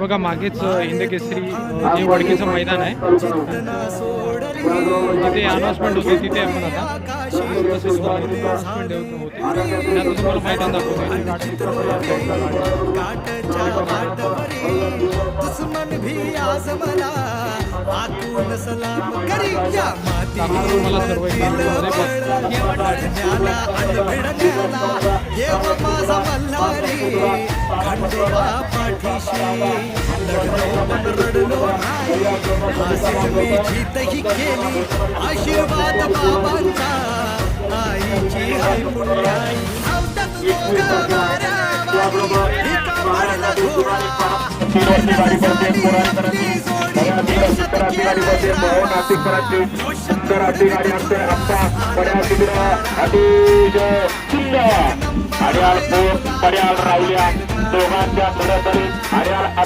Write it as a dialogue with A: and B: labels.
A: बघा मागेच हिंद केसरी अ, जे वडकीचं मैदान आहे. जिथे अनाउन्समेंट होते तिथे आपण आता अनाउन्समेंट होते. आणि आता तुम्हाला मैदान दाखवतो. सर्व
B: आणि पाठीशी रडलो नाही मी जीतही केली आशीर्वाद बाबांचा आईची हाय पुण्याई
C: सुंदर असते अतिशय सुंदर हरियाळ पोस्ट पड्याल दोघांच्या I got.